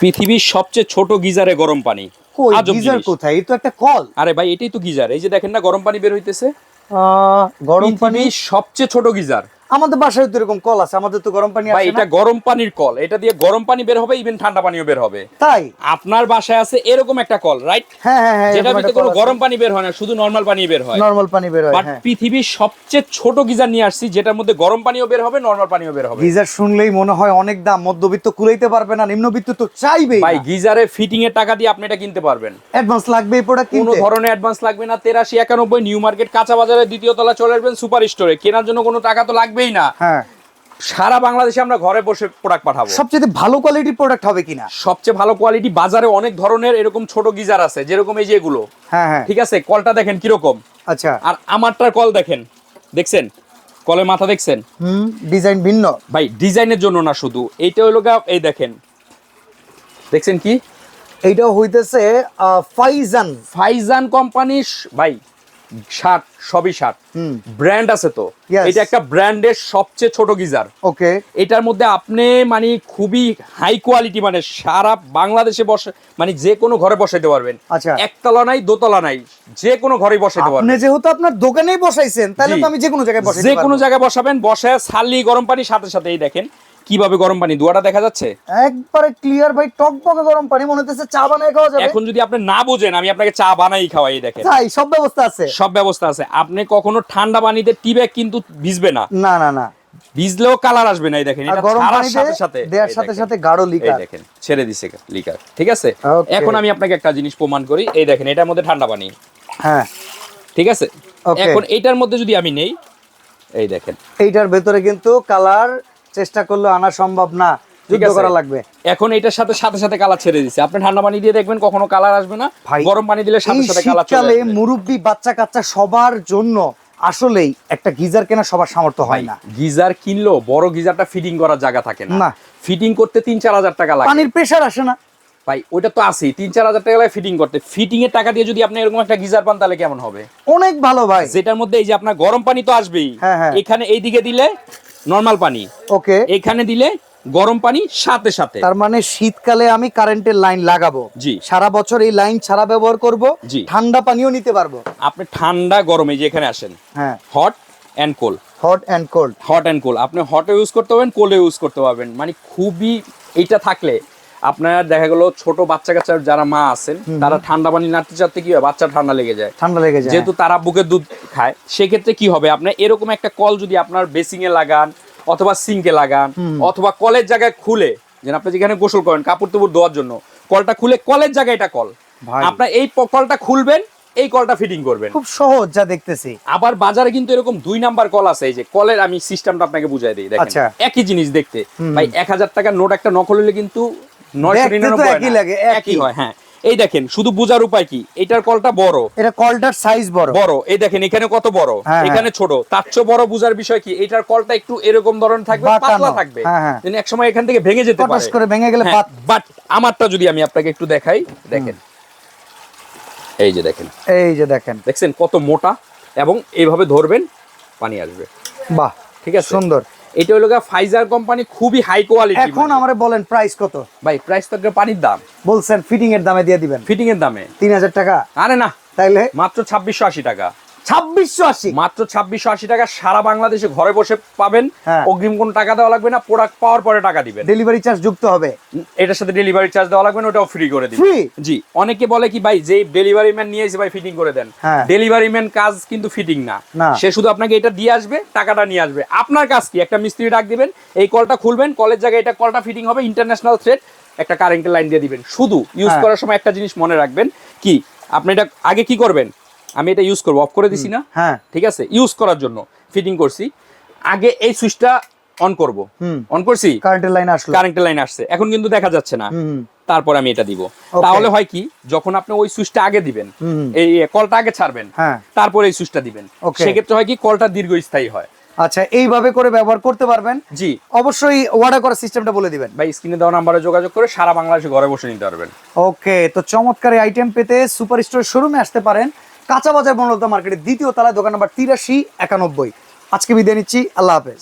পৃথিবীর সবচেয়ে ছোট গিজারে গরম পানি। গিজার কোথায়? এই তো একটা কল। আরে ভাই এটাই তো গিজার। এই যে দেখেন না গরম পানি বের হইতেছে। আহ, গরম পানি সবচেয়ে ছোট গিজার। আমাদের বাসায় তো এরকম কল আছে আমাদের তো গরম পানি ভাই এটা গরম পানির কল এটা দিয়ে গরম পানি বের হবে ইভেন ঠান্ডা পানিও বের হবে। তাই? আপনার বাসায় আছে এরকম একটা কল রাইট হ্যাঁ হ্যাঁ হ্যাঁ যেটা ভিতরে কোনো গরম পানি বের হয় না শুধু নর্মাল পানি বের হয়। নরমাল পানি বের হয় বাট হ্যাঁ। পৃথিবীর সবচেয়ে ছোট গিজার নিয়ে আসছি যেটার মধ্যে গরম পানিও বের হবে নর্মাল পানিও বের হবে। গিজার শুনলেই মনে হয় অনেক দাম মধ্যবিত্ত কুলাইতে পারবে না নিম্নবিত্ত তো চাইবেই ভাই গিজারে ফিটিং এর টাকা দিয়ে আপনি এটা কিনতে পারবেন। অ্যাডভান্স লাগবে এই প্রোডাক্ট কোনো ধরনের অ্যাডভান্স লাগবে না তেরাশি একানব্বই নিউ মার্কেট কাঁচা বাজারের দ্বিতীয় তলা চলে আসবেন সুপার স্টোরে কেনার জন্য কোনো টাকা তো লাগবেই না। হ্যাঁ। সারা বাংলাদেশে আমরা ঘরে বসে প্রোডাক্ট পাঠাবো। সবচেয়ে ভালো কোয়ালিটির প্রোডাক্ট হবে কিনা? সবচেয়ে ভালো কোয়ালিটি বাজারে অনেক ধরনের এরকম ছোট গিজার আছে যেরকম এই যে এগুলো। হ্যাঁ হ্যাঁ। ঠিক আছে? কলটা দেখেন কীরকম। আচ্ছা। আর আমারটার কল দেখেন। দেখছেন? কলের মাথা দেখছেন? হুম ডিজাইন ভিন্ন। ভাই ডিজাইনের জন্য না শুধু। এইটা হলো এই দেখেন। দেখছেন কি? এইটাও হইতেছে ফাইজান ফাইজান কোম্পানির ভাই শার্ট সবই শার্ট। ব্র্যান্ড আছে তো। এটা একটা ব্র্যান্ডের সবচেয়ে ছোট গিজার। ওকে এটার মধ্যে আপনি মানে খুবই হাই কোয়ালিটি মানে সারা বাংলাদেশে বসে মানে যে কোনো ঘরে বসাইতে পারবেন। আচ্ছা। একতলা নাই দোতলা নাই যে কোনো ঘরে বসাইতে আপনি পারবেন। যেহেতু আপনার দোকানেই বসাইছেন তাহলে। তো আমি যে কোনো জায়গায় বসাইতে যে কোনো জায়গায় বসাবেন বসায় ছাড়লি গরম পানি সাথে সাথে এই দেখেন। কীভাবে গরম পানি? দুয়াটা দেখা যাচ্ছে? একবারে ক্লিয়ার ভাই টকবকে গরম পানি মনে হচ্ছে চা বানাই খাওয়া যাবে। এখন যদি আপনি না বোঝেন আমি আপনাকে চা বানাই খাওয়াই দেখেন। তাই সব ব্যবস্থা আছে। সব ব্যবস্থা আছে। আপনি কখনো ঠান্ডা পানিতে টি ব্যাগ কিন্তু ভিজবে না। না না না। ভিজলেও কালার আসবে না এই দেখেন। এটা গরম সাথে সাথে দেওয়ার সাথে। সাথে গাঢ় এই লিকার দেখেন ছেড়ে দিছে লিকার ঠিক আছে? এখন আমি আপনাকে একটা জিনিস প্রমাণ করি। এই দেখেন এটার মধ্যে ঠান্ডা পানি। হ্যাঁ। ঠিক আছে. এখন এইটার মধ্যে যদি আমি নেই এই দেখেন। এইটার ভেতরে কিন্তু কালার চেষ্টা করলে আনা সম্ভব না। যুদ্ধ করা লাগবে। এখন এটার সাথে সাথে সাথে কালার ছেড়ে দিছে আপনি ঠান্ডা পানি দিয়ে দেখবেন কখনো কালার আসবে না। গরম পানি দিলে সাথে সাথে কালার চলে আসবে। মুরব্বি বাচ্চা কাচ্চা সবার জন্য আসলেই একটা গিজার কেনা সবার সামর্থ্য হয় না। গিজার কিনলো বড় গিজারটা ফিটিং করার জায়গা থাকে না। ফিটিং করতে তিন চার হাজার টাকা লাগে। পানির প্রেসার আসে না। ভাই ওইটা তো আছেই। তিন চার হাজার টাকা ফিটিং করতে। ফিটিং এর টাকা দিয়ে যদি আপনি এরকম একটা গিজার পান তাহলে কেমন হবে? অনেক ভালো ভাই। যেটার মধ্যে এই যে আপনার গরম পানি তো আসবেই। হ্যাঁ, হ্যাঁ। এখানে এই দিকে দিলে নর্মাল পানি। ওকে। এখানে দিলে গরম পানি সাথে সাথে। তার মানে শীতকালে আমি কারেন্টের লাইন লাগাবো। জি। সারা বছর এই লাইন ছাড়া ব্যবহার করব জি। ঠান্ডা পানিও নিতে পারব। আপনি ঠান্ডা গরমে যে এখানে আসেন হ্যাঁ। Hot and cold hot and cold hot and cold আপনি হটে ইউজ করতে পারবেন কোলে ইউজ করতে পারবেন। মানে খুবই এটা থাকলে আপনার দেখা গেল ছোট বাচ্চা কাচ্চার যারা মা আছেন তারা ঠান্ডা পানি নাড়তে চাতে কি হয় বাচ্চা ঠান্ডা লেগে যায়। ঠান্ডা লেগে যায়। যেহেতু তারা বুকের দুধ খায় সেক্ষেত্রে কি হবে? আপনার এরকম একটা কল যদি আপনার বেসিং এ লাগান অথবা সিঙ্কে লাগান অথবা কলের জায়গায় খুলে যেন আপনি যেখানে গোসল করেন কাপড় টাপড় ধোয়ার জন্য কলটা খুলে কলের জায়গায় এটা কল। আপনার এই কলটা খুলবেন এই কলটা ফিটিং করবেন। খুব সহজ যা দেখতেছি। আবার বাজারে কিন্তু এরকম দুই নাম্বার কল আছে এই যে কলের আমি সিস্টেমটা আপনাকে বুঝাই দিই দেখেন। আচ্ছা। একই জিনিস দেখতে। ভাই এক হাজার টাকার নোট একটা নকল হলে কিন্তু একই লাগে, একই। হয় হ্যাঁ। এই দেখেন শুধু বোঝার উপায় কি? এটার কলটা বড়। এটা কলটার সাইজ বড়। বড়। এই দেখেন এখানে কত বড়? হ্যাঁ, এখানে ছোট। তার চেয়ে বড় বুঝার বিষয় কি? এটার কলটা একটু এরকম ধরনের থাকবে পাতলা থাকবে। হ্যাঁ, হ্যাঁ। এক সময় এখান থেকে ভেঙে যেতে পারে। করে ভেঙে গেলে বাট আমারটা যদি আমি আপনাকে একটু দেখাই দেখেন। এই যে দেখেন। এই যে দেখেন। দেখছেন কত মোটা? এবং এইভাবে ধরবেন পানি আসবে। বাহ ঠিক আছে? সুন্দর। এটা হলো ফাইজার কোম্পানি খুবই হাই কোয়ালিটি এখন আমার বলেন প্রাইস কত? ভাই প্রাইস তো পানির দাম। বলছেন ফিটিং এর দামে দিয়ে দিবেন। ফিটিং এর দামে। তিন হাজার টাকা? আরে না তাইলে? মাত্র ছাব্বিশশো আশি টাকা। ছাব্বিশশো আশি। মাত্র ছাব্বিশশো আশি টাকা সারা বাংলাদেশে ঘরে বসে পাবেন। হ্যাঁ। অগ্রিম কোনো টাকা দেওয়া লাগবে না প্রোডাক্ট পাওয়ার পরে টাকা দিবেন। ডেলিভারি চার্জ যুক্ত হবে। এটার সাথে ডেলিভারি চার্জ দেওয়া লাগবে না ওটাও ফ্রি করে দিবেন। জি। অনেকে বলে কি ভাই যে ডেলিভারি ম্যান নিয়ে এসে ভাই ফিটিং করে দেন। ডেলিভারি ম্যান কাজ কিন্তু ফিটিং না। না। সে শুধু আপনাকে এটা দিয়ে আসবে টাকাটা নিয়ে আসবে। আপনার কাজ কি? একটা মিস্ত্রি ডাক দিবেন এই কলটা খুলবেন কলের জায়গায় এটা কলটা ফিটিং হবে ইন্টারন্যাশনাল থ্রেড একটা কারেন্টের লাইন দিয়ে দিবেন। শুধু ইউজ হ্যাঁ। করার সময় একটা জিনিস মনে রাখবেন কি? আপনি এটা আগে কি করবেন? আমি এটা ইউজ করব। অফ করে দিছি না? হ্যাঁ। ঠিক আছে? ইউজ করার জন্য ফিটিং করছি। আগে এই সুইচটা অন করব। অন করছি? কারেন্টের লাইন আসলো। কারেন্টের লাইন আসছে। এখন কিন্তু দেখা যাচ্ছে না। তারপর আমি এটা দিব। তাহলে হয় কি? যখন আপনি ওই সুইচটা আগে দিবেন এই কলটা আগে ছাড়বেন হ্যাঁ। তারপর এই সুইচটা দিবেন. সেক্ষেত্রে হয় কি? কলটা দীর্ঘস্থায়ী হয়। আচ্ছা এইভাবে করে ব্যবহার করতে পারবেন? জি। অবশ্যই অর্ডার করার সিস্টেমটা বলে দিবেন। ভাই স্ক্রিনে দেওয়া নাম্বারে যোগাযোগ করে সারা বাংলাদেশে ঘরে বসে নিতে পারবেন। ওকে তো চমৎকার আইটেম পেতে সুপার স্টোর শোরুমে আসতে পারেন। কাঁচা বাজার বনলতা মার্কেটের দ্বিতীয় তলায় দোকান নম্বর তিরাশি একানব্বই। আজকে বিদায় নিচ্ছি, আল্লাহ হাফেজ।